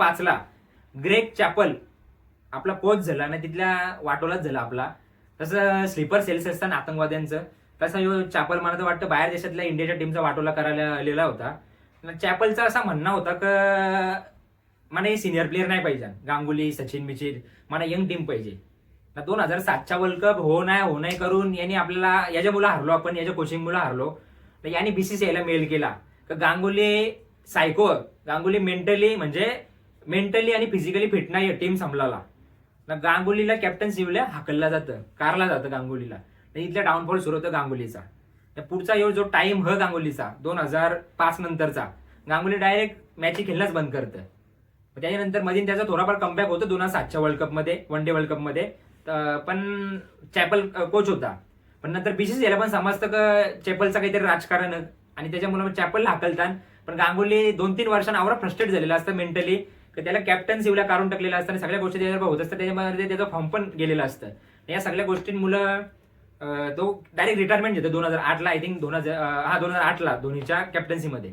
पाचला. Greig chapel. आपला coach झाला आणि तिथल्या वाटोलाच झाला आपला. तसं स्लीपर सेल्स असतात आतंकवाद्यांचं तसं चॅपल मला तर वाटतं बाहेर देशातल्या इंडियाच्या टीमचा वाटोला करायला आलेला होता. चॅपलचा असा म्हणणं होता क मला हे सिनियर प्लेअर नाही पाहिजे. गांगुली सचिन मिचिर मला यंग टीम पाहिजे. दोन हजार सातच्या वर्ल्ड कप हो नाही हो नाही करून यांनी आपल्याला याच्या मुलं हरलो आपण याच्या कोचिंग मुलं हरलो. तर यांनी बीसीसीआयला मेल केला. तर गांगुली सायको गांगुली मेंटली म्हणजे मेंटली आणि फिजिकली फिट नाही टीम संपलाला. ना गांगुलीला कॅप्टन शिवल्या हाकलला जातं कारला जातं गांगुलीला. तर इथला डाऊनफॉल सुरू होतं गांगुलीचा. तर पुढचा यो जो टाइम ह गांगुलीचा दोन हजार पाच नंतरचा गांगुली डायरेक्ट मॅची खेळणंच बंद करतं. त्याच्यानंतरमध्ये त्याचा थोडाफार कमबॅक होतो दोन हजार सातच्या वर्ल्ड कपमध्ये वन डे वर्ल्ड कपमध्ये पण चॅपल कोच होता. पण नंतर बीसीसीआयला पण समजतं का चॅपलचं काहीतरी राजकारण आहे. आणि त्याच्यामुळे चॅपलला हाकलतात. पण गांगुली दोन तीन वर्षांना आवरा फ्रस्ट्रेट झालेला असतं मेंटली त्याला कॅप्टन शिवला काढून टाकलेलं असतं आणि सगळ्या गोष्टी त्याच्यावर होत असतात. त्याच्यामध्ये त्याचं फॉर्म पण गेलेलं असतं. या सगळ्या गोष्टी मुलं तो डायरेक्ट रिटायरमेंट घेतो दोन हजार आठला आय थिंक दोन हजार हा दोन हजार आठला धोनीच्या कॅप्टन्सीमध्ये